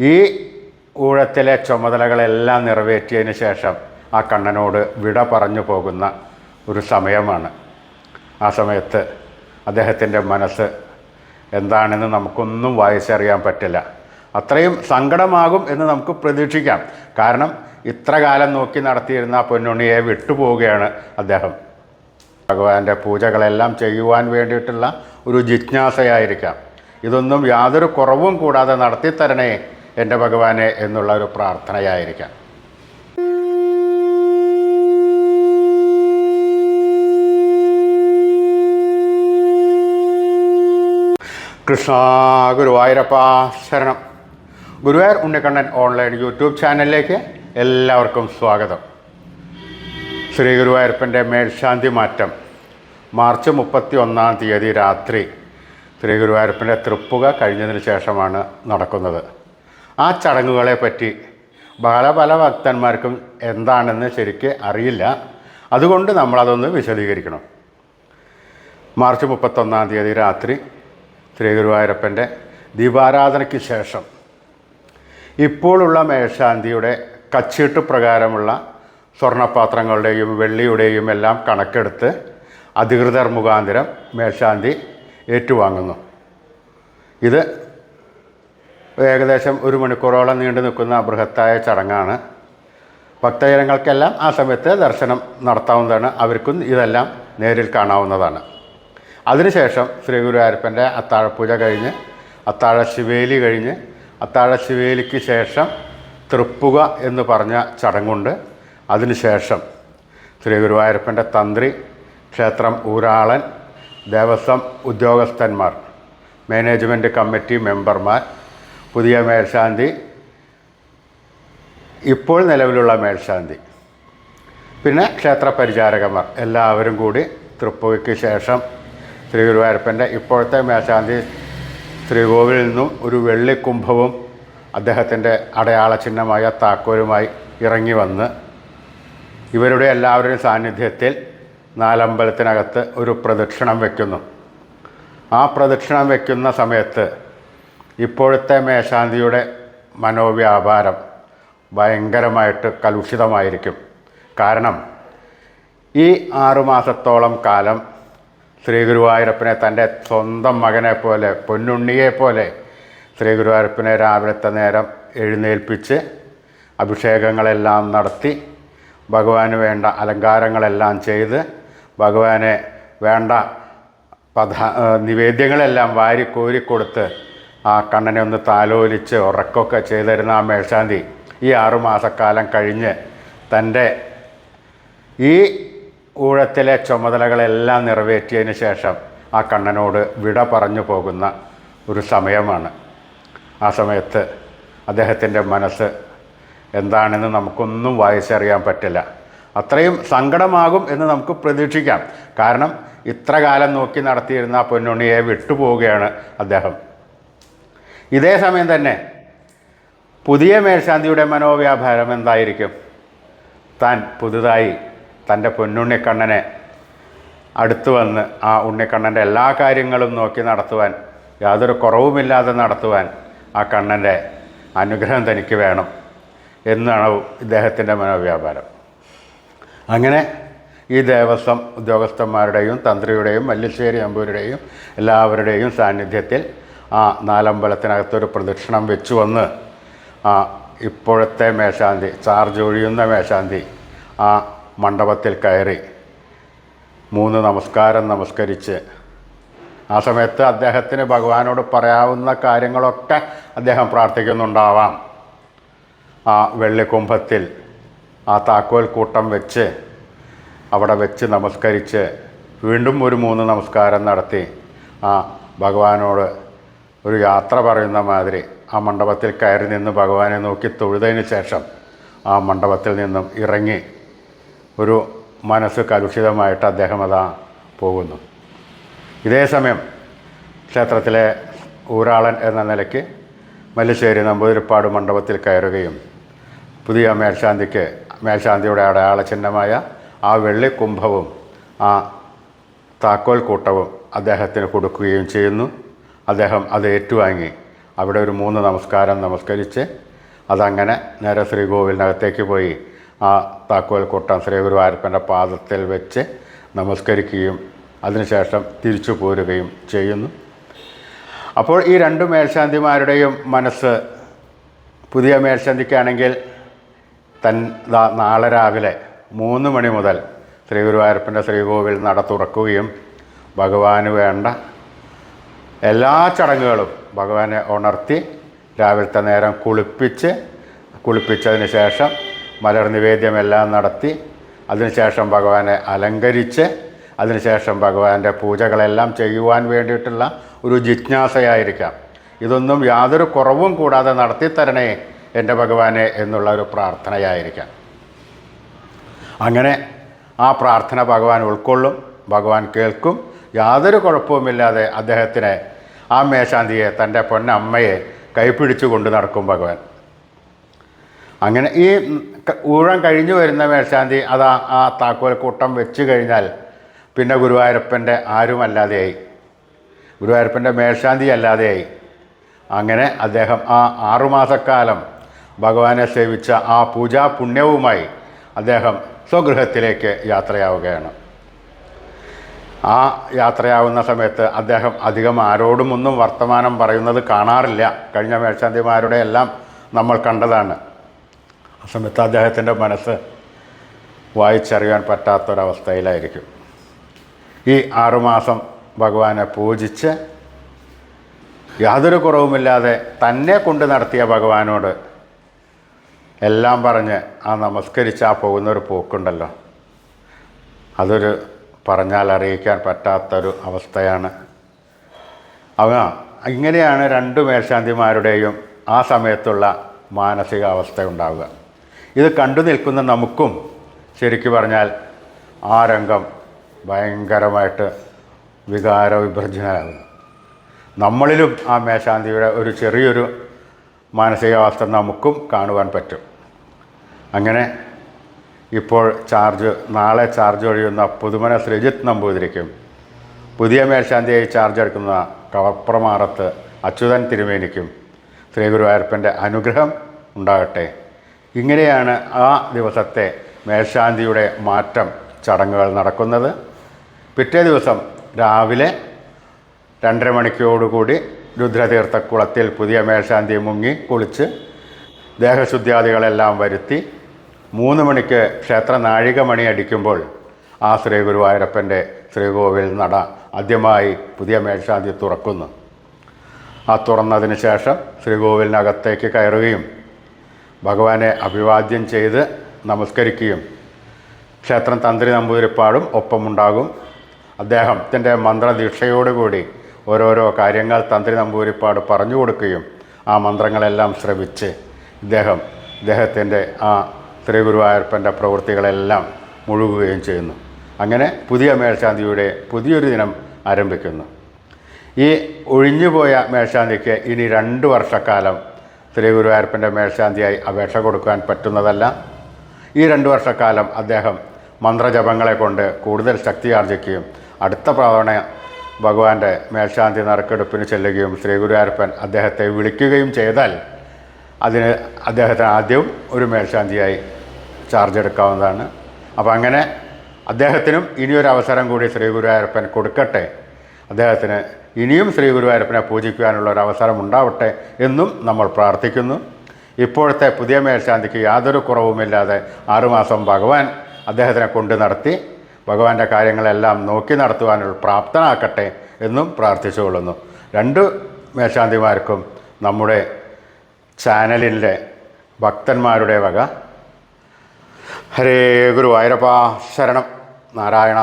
ഈ ഊഴത്തിലെ ചുമതലകളെല്ലാം നിറവേറ്റിയതിന് ശേഷം ആ കണ്ണനോട് വിട പറഞ്ഞു പോകുന്ന ഒരു സമയമാണ്. ആ സമയത്ത് അദ്ദേഹത്തിന്റെ മനസ്സ് എന്താണെന്ന് നമുക്കൊന്നും വായിച്ചറിയാൻ പറ്റില്ല. അത്രയും സങ്കടമാകും എന്ന് നമുക്ക് പ്രതീക്ഷിക്കാം. കാരണം ഇത്ര കാലം നോക്കി നടത്തിയിരുന്ന ആ പൊന്നുണ്ണിയെ വിട്ടുപോവുകയാണ് അദ്ദേഹം. ഭഗവാന്റെ പൂജകളെല്ലാം ചെയ്യുവാൻ വേണ്ടിയിട്ടുള്ള ഒരു ജിജ്ഞാസയായിരിക്കാം. ഇതൊന്നും യാതൊരു കുറവും കൂടാതെ നടത്തിത്തരണേ എന്റെ ഭഗവാനെ എന്നുള്ള ഒരു പ്രാർത്ഥനയായിരിക്കാം. കൃഷ്ണ ഗുരുവായൂരപ്പ ശരണം. ഗുരുവായൂർ ഉണ്ണിക്കണ്ണൻ ഓൺലൈൻ യൂട്യൂബ് ചാനലിലേക്ക് എല്ലാവർക്കും സ്വാഗതം. ശ്രീ ഗുരുവായൂരപ്പന്റെ മേൽശാന്തി മാറ്റം. മാർച്ച് മുപ്പത്തി ഒന്നാം തീയതി രാത്രി ശ്രീ ഗുരുവായൂരപ്പന്റെ തൃപ്പുക കഴിഞ്ഞതിന് ശേഷമാണ് നടക്കുന്നത്. ആ ചടങ്ങുകളെ പറ്റി പല പല ഭക്തന്മാർക്കും എന്താണെന്ന് ശരിക്ക് അറിയില്ല. അതുകൊണ്ട് നമ്മളതൊന്ന് വിശദീകരിക്കണം. മാർച്ച് മുപ്പത്തൊന്നാം തീയതി രാത്രി ശ്രീ ഗുരുവായൂരപ്പന്റെ ദീപാരാധനയ്ക്ക് ശേഷം ഇപ്പോഴുള്ള മേശാന്തിയുടെ കച്ചീട്ട് പ്രകാരമുള്ള സ്വർണപാത്രങ്ങളുടെയും വെള്ളിയുടെയും എല്ലാം കണക്കെടുത്ത് അധികൃതർ മുഖാന്തരം മേശാന്തി ഏറ്റുവാങ്ങുന്നു. ഇത് ഏകദേശം ഒരു മണിക്കൂറോളം നീണ്ടു നിൽക്കുന്ന ബൃഹത്തായ ചടങ്ങാണ്. ഭക്തജനങ്ങൾക്കെല്ലാം ആ സമയത്ത് ദർശനം നടത്താവുന്നതാണ്. അവർക്കും ഇതെല്ലാം നേരിൽ കാണാവുന്നതാണ്. അതിനുശേഷം ശ്രീ ഗുരുവായൂരപ്പന്റെ അത്താഴപൂജ കഴിഞ്ഞ് അത്താഴ ശിവേലി കഴിഞ്ഞ് അത്താഴ ശിവേലിക്ക് ശേഷം തൃപ്പുക എന്ന് പറഞ്ഞ ചടങ്ങുണ്ട്. അതിനുശേഷം ശ്രീ ഗുരുവായൂരപ്പന്റെ തന്ത്രി ക്ഷേത്രം ഊരാളൻ ദേവസ്വം ഉദ്യോഗസ്ഥന്മാർ മാനേജ്മെന്റ് കമ്മിറ്റി മെമ്പർമാർ പുതിയ മേൽശാന്തി ഇപ്പോൾ നിലവിലുള്ള മേൽശാന്തി. പിന്നെ ക്ഷേത്ര പരിചാരകന്മാർ എല്ലാവരും കൂടി തൃപ്പുകയ്ക്ക് ശേഷം ശ്രീ ഗുരുവായൂരപ്പന്റെ ഇപ്പോഴത്തെ മേൽശാന്തി ശ്രീകോവിലിൽ നിന്നും ഒരു വെള്ളിക്കുംഭവും അദ്ദേഹത്തിന്റെ അടയാള ചിഹ്നമായ താക്കോലുമായി ഇറങ്ങി വന്ന് ഇവരുടെ എല്ലാവരുടെയും സാന്നിധ്യത്തിൽ നാലമ്പലത്തിനകത്ത് ഒരു പ്രദക്ഷിണം വയ്ക്കുന്നു. ആ പ്രദക്ഷിണം വയ്ക്കുന്ന സമയത്ത് ഇപ്പോഴത്തെ മേശാന്തിയുടെ മനോവ്യാപാരം ഭയങ്കരമായിട്ട് കലുഷിതമായിരിക്കും. കാരണം ഈ ആറുമാസത്തോളം കാലം ശ്രീ ഗുരുവായൂരപ്പനെ തന്റെ സ്വന്തം മകനെ പോലെ പൊന്നുണ്ണിയെ പോലെ ശ്രീ ഗുരുവായൂരപ്പനെ രാവിലത്തെ നേരം എഴുന്നേൽപ്പിച്ച് അഭിഷേകങ്ങളെല്ലാം നടത്തി ഭഗവാന് വേണ്ട അലങ്കാരങ്ങളെല്ലാം ചെയ്ത് ഭഗവാനെ വേണ്ട പദ നിവേദ്യങ്ങളെല്ലാം വാരി കോരിക്കൊടുത്ത് ആ കണ്ണനെ ഒന്ന് താലോലിച്ച് ഉറക്കമൊക്കെ ചെയ്തിരുന്ന ആ മേൽശാന്തി ഈ ആറുമാസക്കാലം കഴിഞ്ഞ് തന്റെ ഈ ഊഴത്തിലെ ചുമതലകളെല്ലാം നിറവേറ്റിയതിന് ശേഷം ആ കണ്ണനോട് വിട പറഞ്ഞു പോകുന്ന ഒരു സമയമാണ്. ആ സമയത്ത് അദ്ദേഹത്തിന്റെ മനസ്സ് എന്താണെന്ന് നമുക്കൊന്നും വായിച്ചറിയാൻ പറ്റില്ല. അത്രയും സങ്കടമാകും എന്ന് നമുക്ക് പ്രതീക്ഷിക്കാം. കാരണം ഇത്ര കാലം നോക്കി നടത്തിയിരുന്ന ആ പൊന്നുണ്ണിയെ വിട്ടുപോവുകയാണ് അദ്ദേഹം. ഇതേ സമയം തന്നെ പുതിയ മേൽശാന്തിയുടെ മനോവ്യാപാരം എന്തായിരിക്കും? താൻ പുതുതായി തന്റെ പൊന്നുണ്ണിക്കണ്ണനെ അടുത്തു വന്ന് ആ ഉണ്ണിക്കണ്ണന്റെ എല്ലാ കാര്യങ്ങളും നോക്കി നടത്തുവാൻ യാതൊരു കുറവുമില്ലാതെ നടത്തുവാൻ ആ കണ്ണന്റെ അനുഗ്രഹം തനിക്ക് വേണം എന്നാണ് ഇദ്ദേഹത്തിന്റെ മനോവ്യാപാരം. അങ്ങനെ ഈ ദേവസ്വം ഉദ്യോഗസ്ഥന്മാരുടെയും തന്ത്രിയുടെയും മല്ലിശ്ശേരി അമ്പൂരുടെയും എല്ലാവരുടെയും സാന്നിധ്യത്തിൽ ആ നാലമ്പലത്തിനകത്തൊരു പ്രദക്ഷിണം വെച്ചു വന്ന് ആ ഇപ്പോഴത്തെ മേശാന്തി ചാർജ് ഒഴിയുന്ന മേശാന്തി ആ മണ്ഡപത്തിൽ കയറി മൂന്ന് നമസ്കാരം നമസ്കരിച്ച് ആ സമയത്ത് അദ്ദേഹത്തിന് ഭഗവാനോട് പറയാവുന്ന കാര്യങ്ങളൊക്കെ അദ്ദേഹം പ്രാർത്ഥിക്കുന്നുണ്ടാവാം. ആ വെള്ളിക്കുംഭത്തിൽ ആ താക്കോൽ കൂട്ടം വെച്ച് അവിടെ വെച്ച് നമസ്കരിച്ച് വീണ്ടും ഒരു മൂന്ന് നമസ്കാരം നടത്തി ആ ഭഗവാനോട് ഒരു യാത്ര പറയുന്ന മാതിരി ആ മണ്ഡപത്തിൽ കയറി നിന്ന് ഭഗവാനെ നോക്കി തൊഴുതതിന് ശേഷം ആ മണ്ഡപത്തിൽ നിന്നും ഇറങ്ങി ഒരു മനസ്സ് കലുഷിതമായിട്ട് അദ്ദേഹം അതാ പോകുന്നു. ഇതേ സമയം ക്ഷേത്രത്തിലെ ഊരാളൻ എന്ന നിലയ്ക്ക് മല്ലിശ്ശേരി നമ്പൂതിരിപ്പാട് മണ്ഡപത്തിൽ കയറുകയും പുതിയ മേൽശാന്തിക്ക് മേൽശാന്തിയുടെ അടയാള ചിഹ്നമായ ആ വെള്ളിക്കുംഭവും ആ താക്കോൽ കൂട്ടവും അദ്ദേഹത്തിന് കൊടുക്കുകയും ചെയ്യുന്നു. അദ്ദേഹം അത് ഏറ്റുവാങ്ങി. അവിടെ ഒരു മൂന്ന് നമസ്കാരം നമസ്കരിച്ച് അതങ്ങനെ നേരെ ശ്രീകോവിലിനകത്തേക്ക് പോയി ആ താക്കോൽ കൊട്ടം ശ്രീ ഗുരുവായൂരപ്പന്റെ പാദത്തിൽ വെച്ച് നമസ്കരിക്കുകയും അതിനുശേഷം തിരിച്ചു പോരുകയും ചെയ്യുന്നു. അപ്പോൾ ഈ രണ്ട് മേൽശാന്തിമാരുടെയും മനസ്സ് പുതിയ മേൽശാന്തിക്കാണെങ്കിൽ തൻ നാളെ രാവിലെ മൂന്ന് മണി മുതൽ ശ്രീ ഗുരുവായൂരപ്പന്റെ ശ്രീകോവിൽ നട തുറക്കുകയും ഭഗവാന് വേണ്ട എല്ലാ ചടങ്ങുകളും ഭഗവാനെ ഉണർത്തി രാവിലത്തെ നേരം കുളിപ്പിച്ച് കുളിപ്പിച്ചതിന് ശേഷം മലർ നിവേദ്യമെല്ലാം നടത്തി അതിനുശേഷം ഭഗവാനെ അലങ്കരിച്ച് അതിനുശേഷം ഭഗവാന്റെ പൂജകളെല്ലാം ചെയ്യുവാൻ വേണ്ടിയിട്ടുള്ള ഒരു ജിജ്ഞാസയായിരിക്കാം. ഇതൊന്നും യാതൊരു കുറവും കൂടാതെ നടത്തിത്തരണേ എന്റെ ഭഗവാനെ എന്നുള്ള ഒരു പ്രാർത്ഥനയായിരിക്കാം. അങ്ങനെ ആ പ്രാർത്ഥന ഭഗവാൻ ഉൾക്കൊള്ളും ഭഗവാൻ കേൾക്കും. യാതൊരു കുഴപ്പവുമില്ലാതെ അദ്ദേഹത്തിനെ ആ മേശാന്തിയെ തന്റെ പൊന്നമ്മയെ കൈപ്പിടിച്ചു കൊണ്ട് നടക്കും ഭഗവാൻ. അങ്ങനെ ഈ ഊഴം കഴിഞ്ഞു വരുന്ന മേൽശാന്തി അത് ആ താക്കോൽ കൂട്ടം വെച്ച് കഴിഞ്ഞാൽ പിന്നെ ഗുരുവായൂരപ്പന്റെ ആരുമല്ലാതെയായി. ഗുരുവായൂരപ്പന്റെ മേശാന്തി അല്ലാതെയായി അങ്ങനെ അദ്ദേഹം ആ ആറുമാസക്കാലം ഭഗവാനെ സേവിച്ച ആ പൂജാ പുണ്യവുമായി അദ്ദേഹം സ്വഗൃഹത്തിലേക്ക് യാത്രയാവുകയാണ്. ആ യാത്രയാവുന്ന സമയത്ത് അദ്ദേഹം അധികം ആരോടും ഒന്നും വർത്തമാനം പറയുന്നത് കാണാറില്ല. കഴിഞ്ഞ മേൽശാന്തിമാരുടെ എല്ലാം നമ്മൾ കണ്ടതാണ്. ആ സമയത്ത് അദ്ദേഹത്തിന്റെ മനസ്സ് വായിച്ചറിയാൻ പറ്റാത്തൊരവസ്ഥയിലായിരിക്കും. ഈ ആറുമാസം ഭഗവാനെ പൂജിച്ച് യാതൊരു കുറവുമില്ലാതെ തന്നെ കൊണ്ട് നടത്തിയ ഭഗവാനോട് എല്ലാം പറഞ്ഞ് ആ നമസ്കരിച്ച് ആ പോകുന്നൊരു പോക്കുണ്ടല്ലോ. അതൊരു പറഞ്ഞാൽ അറിയിക്കാൻ പറ്റാത്തൊരു അവസ്ഥയാണ്. അവ ഇങ്ങനെയാണ് രണ്ട് മേൽശാന്തിമാരുടെയും ആ സമയത്തുള്ള മാനസികാവസ്ഥ ഉണ്ടാവുക ഇത് കണ്ടു നിൽക്കുന്ന നമുക്കും ശരിക്കു പറഞ്ഞാൽ ആ രംഗം ഭയങ്കരമായിട്ട് വികാര നമ്മളിലും ആ മേശാന്തിയുടെ ഒരു ചെറിയൊരു മാനസികാവസ്ഥ നമുക്കും കാണുവാൻ പറ്റും. അങ്ങനെ ഇപ്പോൾ ചാർജ് നാളെ ചാർജ് ഒഴിയുന്ന പുതുമന ശ്രീജിത്ത് നമ്പൂതിരിക്കും. പുതിയ മേൽശാന്തിയായി ചാർജ് എടുക്കുന്ന കവപ്രമാറത്ത് അച്യുതൻ തിരുമേനിക്കും. ശ്രീ ഗുരുവായൂരപ്പന്റെ അനുഗ്രഹം ഉണ്ടാകട്ടെ. ഇങ്ങനെയാണ് ആ ദിവസത്തെ മേൽശാന്തിയുടെ മാറ്റം ചടങ്ങുകൾ നടക്കുന്നത്. പിറ്റേ ദിവസം രാവിലെ രണ്ടര മണിക്കോടുകൂടി രുദ്രതീർത്ഥക്കുളത്തിൽ പുതിയ മേൽശാന്തി മുങ്ങി കുളിച്ച് ദേഹശുദ്ധ്യാദികളെല്ലാം വരുത്തി മൂന്ന് മണിക്ക് ക്ഷേത്ര നാഴികമണി അടിക്കുമ്പോൾ ആ ശ്രീ ഗുരുവായൂരപ്പന്റെ ശ്രീകോവിൽ നട ആദ്യമായി പുതിയ മേൽശാന്തി തുറക്കുന്നു. ആ തുറന്നതിന് ശേഷം ശ്രീകോവിലിനകത്തേക്ക് കയറുകയും ഭഗവാനെ അഭിവാദ്യം ചെയ്ത് നമസ്കരിക്കുകയും ക്ഷേത്രം തന്ത്രി നമ്പൂതിരിപ്പാടും ഒപ്പമുണ്ടാകും. അദ്ദേഹത്തിന്റെ മന്ത്രദീക്ഷയോടുകൂടി ഓരോരോ കാര്യങ്ങൾ തന്ത്രി നമ്പൂതിരിപ്പാട് പറഞ്ഞു കൊടുക്കുകയും ആ മന്ത്രങ്ങളെല്ലാം ശ്രവിച്ച് ഇദ്ദേഹം ഇദ്ദേഹത്തിന്റെ ആ ശ്രീ ഗുരുവായൂരപ്പന്റെ പ്രവൃത്തികളെല്ലാം മുഴുകുകയും ചെയ്യുന്നു. അങ്ങനെ പുതിയ മേൽശാന്തിയുടെ പുതിയൊരു ദിനം ആരംഭിക്കുന്നു. ഈ ഒഴിഞ്ഞുപോയ മേൽശാന്തിക്ക് ഇനി രണ്ട് വർഷക്കാലം ശ്രീ ഗുരുവായൂരപ്പന്റെ മേൽശാന്തിയായി അപേക്ഷ കൊടുക്കാൻ പറ്റുന്നതല്ല. ഈ രണ്ട് വർഷക്കാലം അദ്ദേഹം മന്ത്രജപങ്ങളെ കൊണ്ട് കൂടുതൽ ശക്തി ആർജിക്കുകയും അടുത്ത പ്രവണ ഭഗവാന്റെ മേൽശാന്തി നറുക്കെടുപ്പിന് ചെല്ലുകയും ശ്രീ ഗുരുവായൂരപ്പൻ അദ്ദേഹത്തെ വിളിക്കുകയും ചെയ്താൽ അതിന് അദ്ദേഹത്തിന് ആദ്യം ഒരു മേൽശാന്തിയായി ചാർജ് എടുക്കാവുന്നതാണ്. അപ്പോൾ അങ്ങനെ അദ്ദേഹത്തിനും ഇനിയൊരു അവസരം കൂടി ശ്രീ ഗുരുവായൂരപ്പൻ കൊടുക്കട്ടെ. അദ്ദേഹത്തിന് ഇനിയും ശ്രീ ഗുരുവായൂരപ്പനെ പൂജിക്കുവാനുള്ള ഒരു അവസരം ഉണ്ടാവട്ടെ എന്നും നമ്മൾ പ്രാർത്ഥിക്കുന്നു. ഇപ്പോഴത്തെ പുതിയ മേൽശാന്തിക്ക് യാതൊരു കുറവുമില്ലാതെ ആറുമാസം ഭഗവാൻ അദ്ദേഹത്തിനെ കൊണ്ട് നടത്തി ഭഗവാന്റെ കാര്യങ്ങളെല്ലാം നോക്കി നടത്തുവാനുള്ള പ്രാപ്തനാക്കട്ടെ എന്നും പ്രാർത്ഥിച്ചുകൊള്ളുന്നു. രണ്ട് മേശാന്തിമാർക്കും നമ്മുടെ ചാനലിലെ ഭക്തന്മാരുടെ വക. ഹരേ ഗുരുവായൂരപ്പ ശരണം. നാരായണ